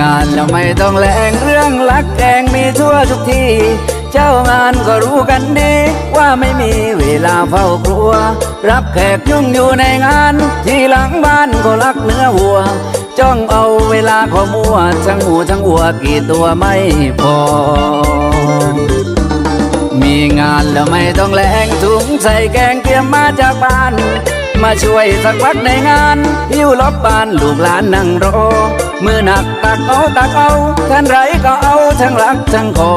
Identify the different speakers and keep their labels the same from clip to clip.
Speaker 1: งานแล้วไม่ต้องแรงเรื่องลักแกงมีทั่วทุกที่ เจ้างานก็รู้กันดี ว่าไม่มีเวลาเฝ้าครัว รับแขกยุ่งอยู่ในงาน ที่หลังบ้านก็รักเนื้อวัว จ้องเอาเวลาขอมัว ทั้งหมูทั้งวัวกี่ตัวไม่พอมีงานแล้วไม่ต้องแรงถุงใส่แกงเตรียมมาจากบ้าน มาช่วยสักพักในงานหิ้วลบบ้านลูกหลานนั่งรอ มือหนักตักเอาตักเอาท่านไรก็เอาทั้งรักทั้งขอ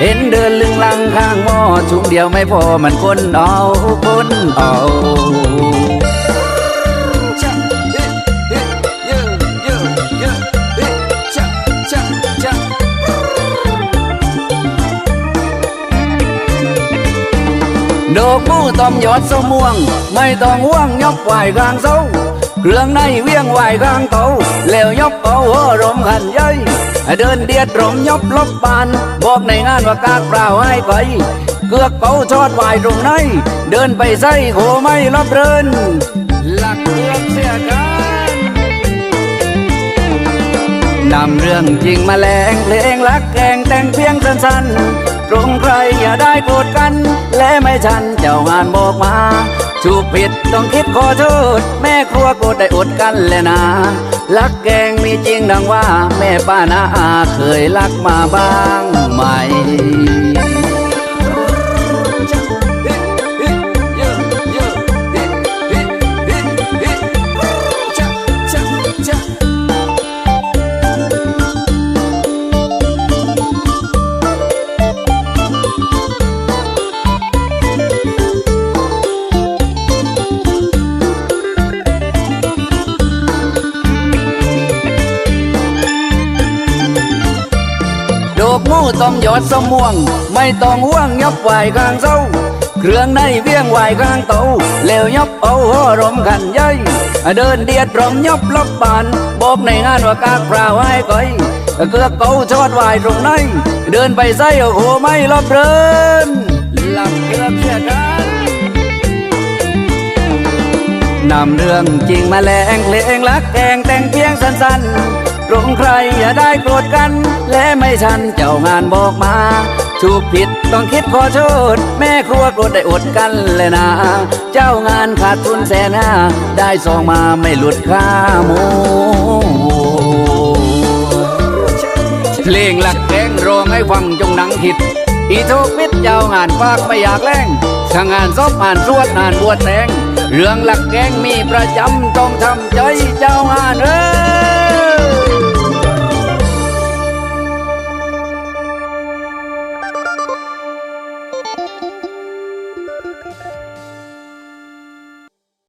Speaker 1: เห็นเดินลึงลังข้างหม้อถุงเดียวไม่พอมันคนเอาคนเอาดอกมูต้มยอดสมม่วง ไม่ต้องห่วงยกไหวกลางเสา เครื่องในเวียงไหวกลางเตาแล้วยกเอาหัวรมขันย่อยเดินเดียดรมยบลบบาน บอกในงานว่ากากเปล่าให้ไปเกือกเป่าทอดไหวตรงไหนเดินไปใส่โคไม่รับเรินหลักเกือกเสียกันนำเรื่องจริงมาแรงเพลงรักแกงแต่งเพียงสั้นๆ ตรงใครอย่าได้โกรธกัน และไม่ฉันเจ้างานบอกมาถูกผิดต้องคิดขอโทษ แม่ครัวโกรธได้อดกันแลยนะรักแกงมีจริงดังว่า แม่ป้านาอาเคยรักมาบ้างไหม หมูต้องยอดสมม่วง ไม่ต้องห่วงยับไหวกลางเศร้าเครื่องในเวียงไหวกลางเตาแล้วยับเอาหัวรมขันย่อยเดินเดียดรมยับลับบาน บอกในงานว่ากากพราวให้ก่อยเกือกเกาชอดไหวตรงไหนเดินไปใส่โอ้โหไม่รอบเรินหลับเกือกเสียกันนำเรื่องจริงมาแรงเพลงรักแกงแต่งเพียงสั้นๆ ตรงใครอย่าได้โกรธกัน และไม่ทันเจ้างานบอกมาถูกผิดต้องคิดขอโทษ แม่ครัวโกรธได้อดกันเลยนะ เจ้างานขาดทุนแสนห้าได้ซองมาไม่หลุดค่าหมูเพลงหลักแกงรองให้ฟังจงหนังคิดอีโทกวิทย์เจ้างานฝากไม่อยากแรงถ้างานซบอ่านสวดอ่านบวชแตงเรื่องหลักแกงมีประจำต้องทำใจเจ้างานเอ้